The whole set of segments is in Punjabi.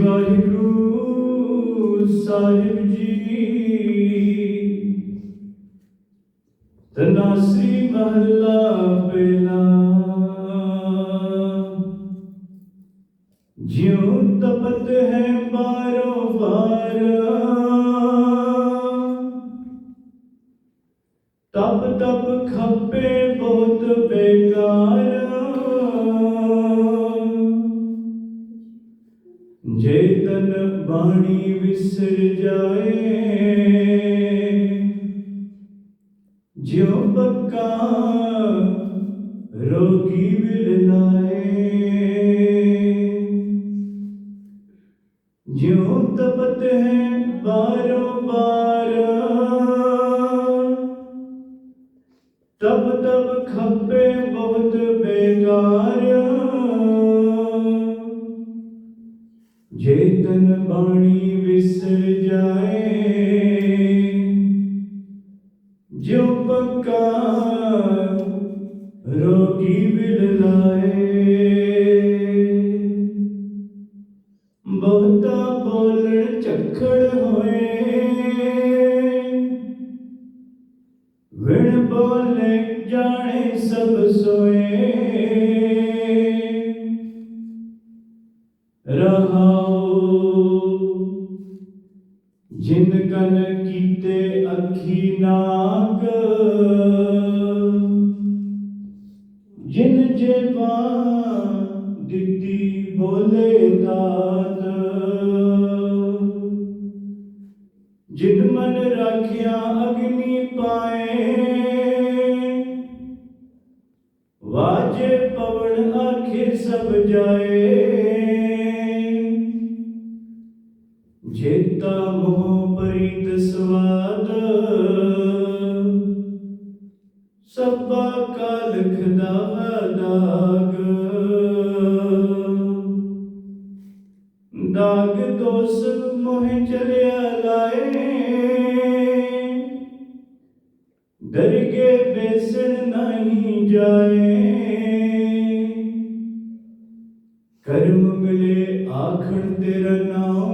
ਵਾਹਿਗੁਰੂ ਸਾਹਿਬ ਜੀ। ਤਨਾਸਰੀ ਮਹੱਲਾ ਪਹਿਲਾ। ਜਿਉ ਤਪਤ ਹੈ ਬਾਰੋ ਬਾਰ। ਤਪ ਤਪ ਖੱਪੇ ਬਹੁਤ ਬੇਕਾਰ। ਬਾਣੀ ਵਿਸਰ ਜਾਏ। ਜਿਉ ਬੱਕਾ ਰੋਗੀ ਵਿਲ ਲਾਏ ਜਿਉ ਤਪਤ ਹੈ ਬਾਰੋ ਬਾਰ ਤਬ ਤਬ ਖੱਪੇ ਬਹੁਤ ਬੇਕਾਰ। ਜੇ ਬਾਣੀ ਵਿਸਰ ਜਾਏ ਜੋ ਪੱਕਾ ਰੋਗੀ ਵਿਲ ਲਾਏ ਬਹੁਤਾ ਬੋਲਣ ਝੱਖੜ ਹੋਏ, ਵਿਣ ਬੋਲੇ ਜਾਣੇ ਸਭ ਸੋਏ। ਜਿਨ ਕਨ ਕੀਤੇ ਅੱਖੀ ਨਾਗ, ਜਿਨ ਜੇਵਾ ਦਿੱਤੀ ਬੋਲੇ ਦਾਤ, ਜਿਨ ਮਨ ਰਾਖਿਆ ਅਗਨੀ ਪਾਏ, ਵਾਜੇ ਪਵਨ ਆਖੇ ਸਭ ਜਾਏ। ਜੇਤਾ ਮੋਹ ਪ੍ਰੀਤ ਸਵਾਦ। ਸਭਾ ਕਾਲਖ ਦਾ ਦਾਗ ਦਾਗ ਦੋਸ ਮੋਹ ਚਲਿਆ ਲਾਏ। ਦਰਗੇ ਬੇਸਣ ਨਹੀਂ ਜਾਏ। ਕਰਮ ਮਿਲੇ ਆਖਣ ਤੇਰਾ ਨਾਮ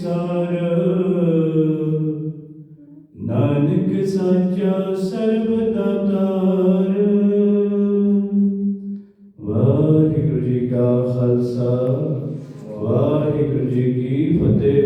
ਹੋਵੇ ਨਾਨਕ ਸਾਚਾ ਸਰਬ ਦਾਤਾਰ ਵਾਹਿਗੁਰੂ ਜੀ ਕਾ ਖਾਲਸਾ ਵਾਹਿਗੁਰੂ ਜੀ ਕੀ ਫਤਿਹ।